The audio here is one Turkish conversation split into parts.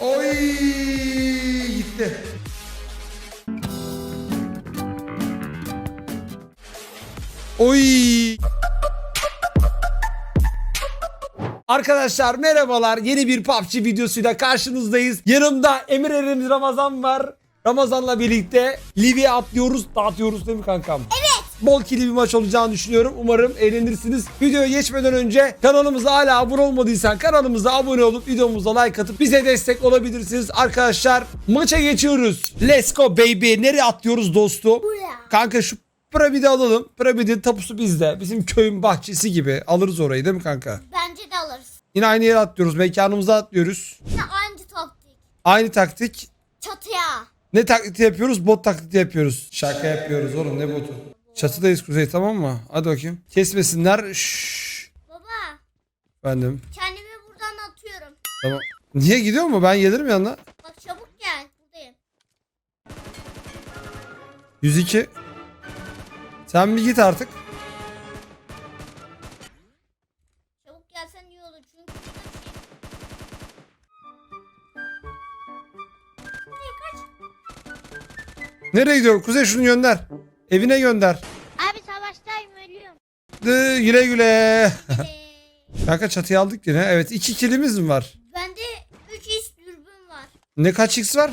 Oy gitti. Oy. Arkadaşlar merhabalar. Yeni bir PUBG videosuyla karşınızdayız. Yanımda Emir Erimiz Ramazan var. Ramazan'la birlikte Livya atlıyoruz, dağıtıyoruz değil mi kankam? Evet. Bol kili bir maç olacağını düşünüyorum. Umarım eğlenirsiniz. Videoya geçmeden önce kanalımıza hala abone olmadıysan kanalımıza abone olup videomuza like atıp bize destek olabilirsiniz. Arkadaşlar maça geçiyoruz. Let's go baby. Nereye atlıyoruz dostum? Buraya. Kanka şu piramidi alalım. Piramidin tapusu bizde. Bizim köyün bahçesi gibi. Alırız orayı değil mi kanka? Bence de alırız. Yine aynı yere atlıyoruz. Mekanımıza atlıyoruz. Yine aynı taktik. Aynı taktik. Çatıya. Ne taklidi yapıyoruz? Bot taklidi yapıyoruz. Şaka yapıyoruz oğlum ne botu? Çatıdayız Kuzey tamam mı? Hadi bakayım. Kesmesinler. Şşş. Baba Efendim. kendimi buradan atıyorum. Tamam. Niye gidiyor mu? Ben gelirim yanına. Bak çabuk gel. Buradayım. 102. Sen bir git artık. Çabuk gelsen iyi olur çünkü burada bir şey. Kaç. Nereye gidiyor? Kuzey şunu gönder. Evine gönder. Abi savaştayım ölüyorum. Dı, güle güle. Kanka çatıya aldık yine. Evet iki kilimiz mi var? bende 3 iş dürbün var. Ne kaç x var?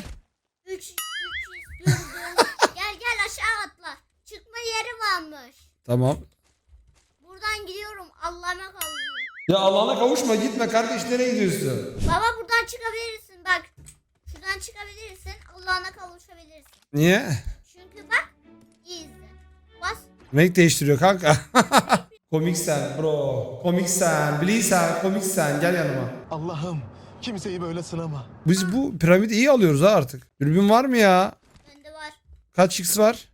3 3 iş dürbün. gel gel aşağı atla. Çıkma yeri varmış. Tamam. Buradan gidiyorum. Allah'ıma kalıyor. Ya Allah'ına kavuşma gitme kardeş nereye gidiyorsun? Baba buradan çıkabilirsin bak. Şuradan çıkabilirsin. Allah'ına kavuşabilirsin. Niye? Renk değiştiriyor kanka. komiksen bro. Komiksen. Biliysen komiksen. Gel yanıma. Allah'ım kimseyi böyle sınama. Biz bu piramidi iyi alıyoruz ha artık. Dürbün var mı ya? Bende var. Kaç x var?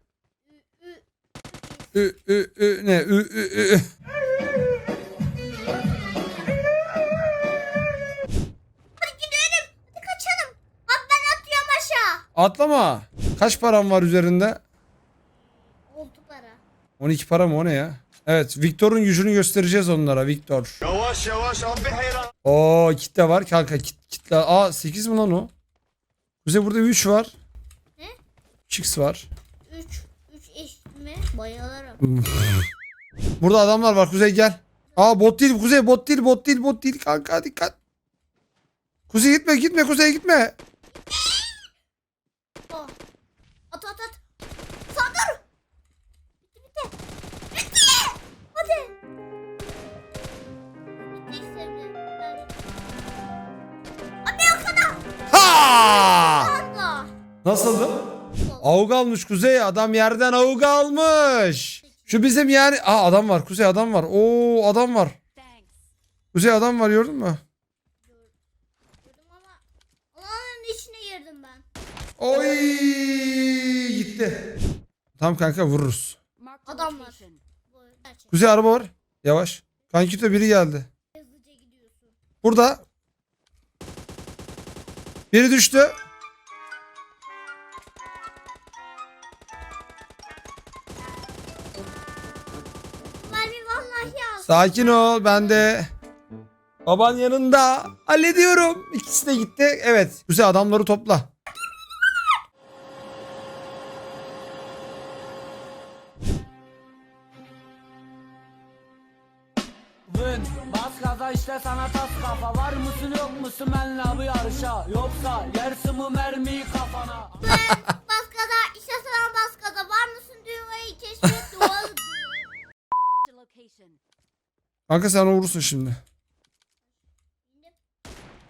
Ü, ü. Ü ne? Ü ü ü. ü. Hadi gidelim. Hadi kaçalım. Bak ben atıyorum aşağı. Atlama. Kaç param var üzerinde? Oldu para. 12 para mı o ne ya? Evet Victor'un gücünü göstereceğiz onlara Victor. Yavaş yavaş abi hayran. Oo kitle var kanka kit, kitle. Aa 8 mi lan o? Kuzey burada 3 var. Ne? 3x var. 3 3 eş mi? Bayılırım. Burada adamlar var Kuzey gel. Aa bot değil Kuzey bot değil bot değil bot değil kanka dikkat. Kuzey gitme gitme Kuzey gitme. Nasıldı? Avuk almış Kuzey adam yerden avuk almış. Şu bizim yani Aa adam var Kuzey adam var. Oo adam var. Kuzey adam var gördün mü? Gördüm ama alanın içine girdim ben. Oy gitti. Tamam kanka vururuz. Adam var. Kuzey araba var. Yavaş. Kanki de biri geldi. Burada. Biri düştü. Sakin ol ben de. Baban yanında. Hallediyorum. İkisi de gitti. Evet. Kuzey adamları topla. İşte sana tas kafa Var mısın yok musun benle bu yarışa Yoksa yersin bu mermiyi kafana Baskada işte sana baskada var mısın dünyayı keşfet duvarı Kanka sen vurursun şimdi.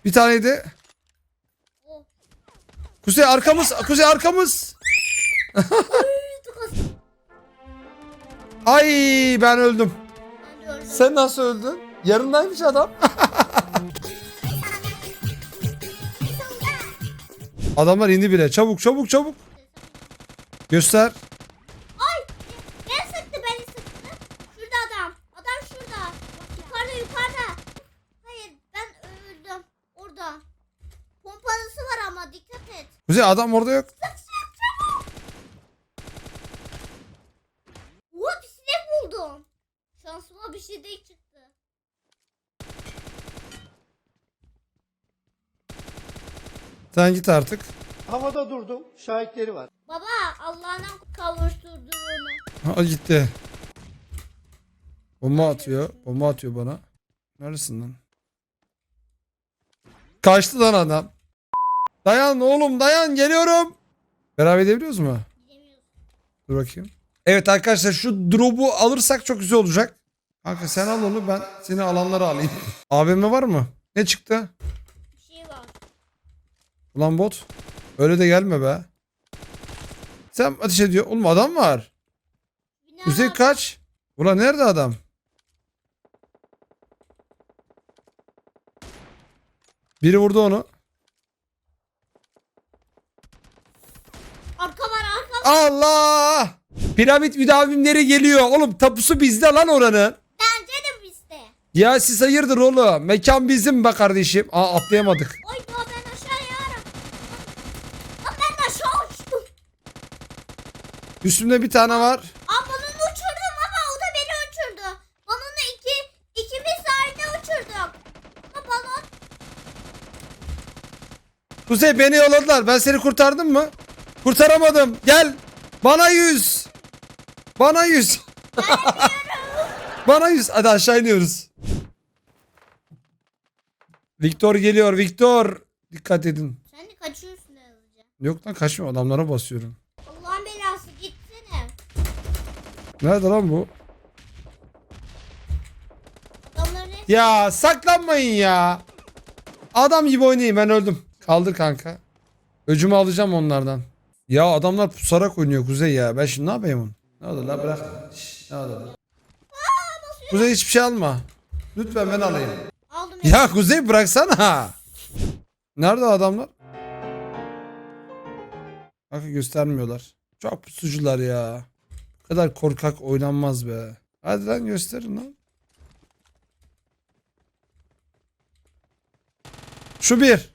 Bir taneydi. Kuzey arkamız. Kuzey arkamız. Ay ben öldüm. Sen nasıl öldün? Yarındaymış adam. Adamlar indi bile. Çabuk çabuk çabuk. Göster. Ay! Ben sıktı beni sıktı. Şurada adam. Adam şurada. Bak, yukarıda yukarıda. Hayır ben öldüm. Orada. Pompalısı var ama dikkat et. Kuzey adam orada yok. Oha bir sinek buldum. Şansıma bir şey de çıktı. Sen git artık. Havada durdum. Şahitleri var. Baba Allah'ına kavuşturdur onu. Ha gitti. Bomba atıyor. Bomba atıyor bana. Neredesin lan? Kaçtı lan adam. Dayan oğlum dayan geliyorum. Beraber edebiliyoruz mu? Dur bakayım. Evet arkadaşlar şu drop'u alırsak çok güzel olacak. Kanka sen al onu ben seni alanları alayım. AVM var mı? Ne çıktı? Bir şey var. Ulan bot. Öyle de gelme be. Sen ateş ediyor. Oğlum adam var. Var. kaç? Ulan nerede adam? Biri vurdu onu. Arka var arka var. Allah! Piramit müdavimleri geliyor. Oğlum tapusu bizde lan oranın. Bence de bizde. Ya siz hayırdır oğlum? Mekan bizim be kardeşim. Aa atlayamadık. Oy ya ben aşağıya ara. Lan ben aşağı uçtum. Üstümde bir tane var. Aa balonu uçurdum ama o da beni uçurdu. Balonu iki, ikimiz aynı uçurduk. Ama balon Kuzey beni yolladılar. Ben seni kurtardım mı? Kurtaramadım. Gel. Bana yüz. Bana yüz. Bana yüz. Hadi aşağı iniyoruz. Victor geliyor. Victor. Dikkat edin. sen de kaçıyorsun hızlıca. Yok lan kaçma adamlara basıyorum. Allah'ın belası gitsene. Nerede lan bu? Adamların hep Ya saklanmayın ya. Adam gibi oynayayım ben öldüm. Kaldır kanka. Öcümü alacağım onlardan. Ya adamlar pusarak oynuyor Kuzey ya. Ben şimdi ne yapayım onu? Ne olur la bırak. Şşş, ne olur. Kuzey hiçbir şey alma. Lütfen ben alayım. aldım. Ya Kuzey bıraksana. Nerede adamlar? Kanka göstermiyorlar. Çok pusucular ya. Bu kadar korkak oynanmaz be. Hadi lan gösterin lan. Şu bir.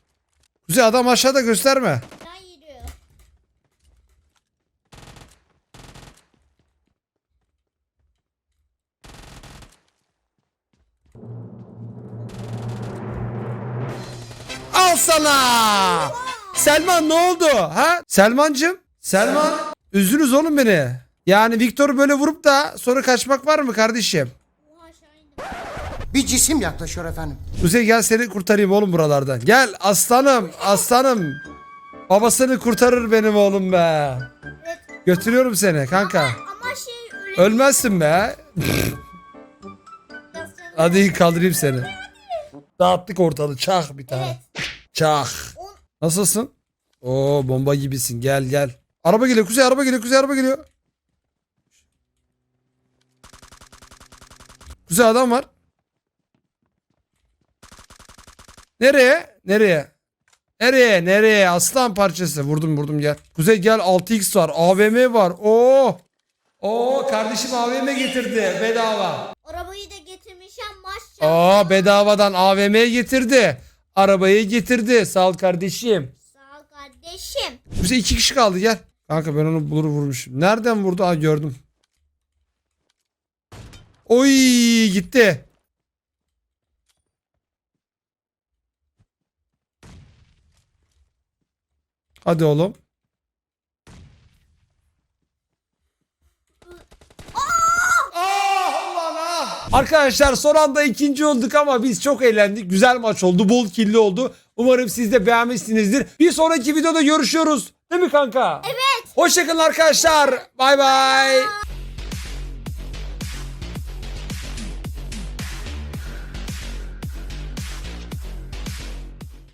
Kuzey adam aşağıda gösterme. Sana. Selman ne oldu? Ha? Selmancım? Selman. Üzdünüz oğlum beni. Yani Viktor'u böyle vurup da sonra kaçmak var mı kardeşim? Bir cisim yaklaşıyor efendim. Kuzey gel seni kurtarayım oğlum buralardan. Gel aslanım aslanım. Babasını kurtarır benim oğlum be. Evet. Götürüyorum seni kanka. Ama şey öyle Ölmezsin be. Hadi kaldırayım seni. Dağıttık ortalığı. Çak bir tane. Evet. Çak. Nasılsın? Oo bomba gibisin. Gel gel. Araba geliyor. Kuzey araba geliyor. Kuzey araba geliyor. Kuzey adam var. Nereye? Nereye? Nereye? Nereye? Aslan parçası. Vurdum vurdum gel. Kuzey gel 6x var. AVM var. Oo. Oo kardeşim AVM getirdi bedava. Arabayı da getirmişim maşallah. Aa bedavadan AVM getirdi. Arabayı getirdi. Sağ ol kardeşim. Sağ ol kardeşim. Bize iki kişi kaldı gel. Kanka ben onu bulur vurmuşum. Nereden vurdu? Aa gördüm. Oy gitti. Hadi oğlum. Arkadaşlar son anda ikinci olduk ama biz çok eğlendik. Güzel maç oldu. Bol killi oldu. Umarım siz de beğenmişsinizdir. Bir sonraki videoda görüşüyoruz. Değil mi kanka? Evet. Hoşçakalın arkadaşlar. Bay bay.